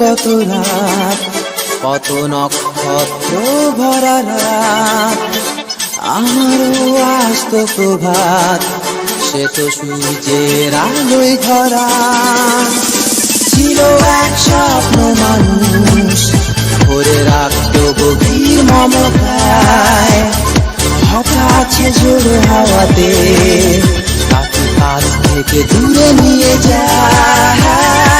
কত রাত? কত নক্ষত্র ভরা রাত? আমার আস্ত প্রভাত, সে তো সূর্যের আলোয় ধরা ছিল এক স্বপ্ন মানুষ, ভরে রাখত গভীর মমতায়। হঠাৎ সে জোর হাওয়াতে কাছ থেকে দূরে নিয়ে যায়।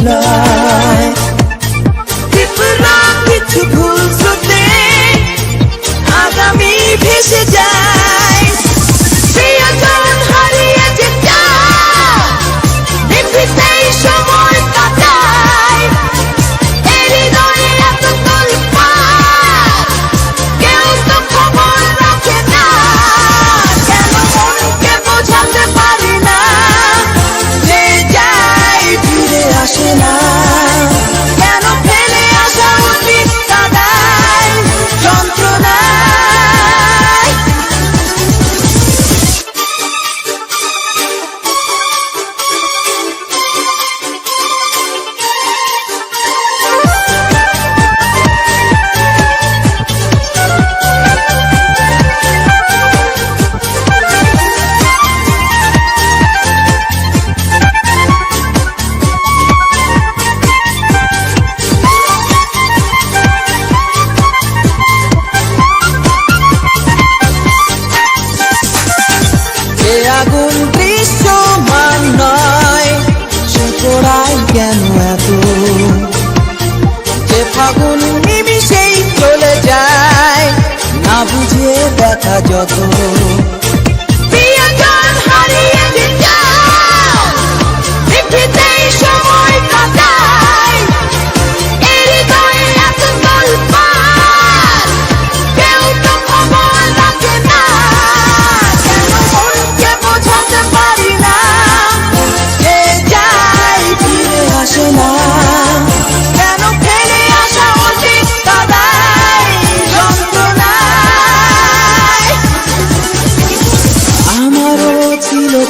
love. যত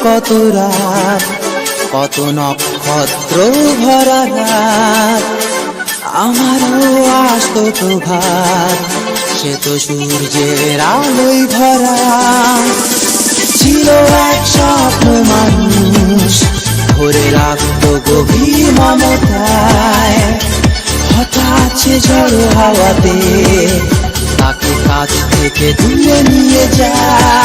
কত রাত, কত নক্ষত্র ভরা রাত। আমারও আসত তো ভাত, সে তো সূর্যের আলোই ভরা। ছিল এক স্বপ্ন মানুষ, ভরে রাখত গভীর মমতায়। হঠাৎ সে ঝড় হাওয়াতে তাকে কাছ থেকে তুলে নিয়ে যায়।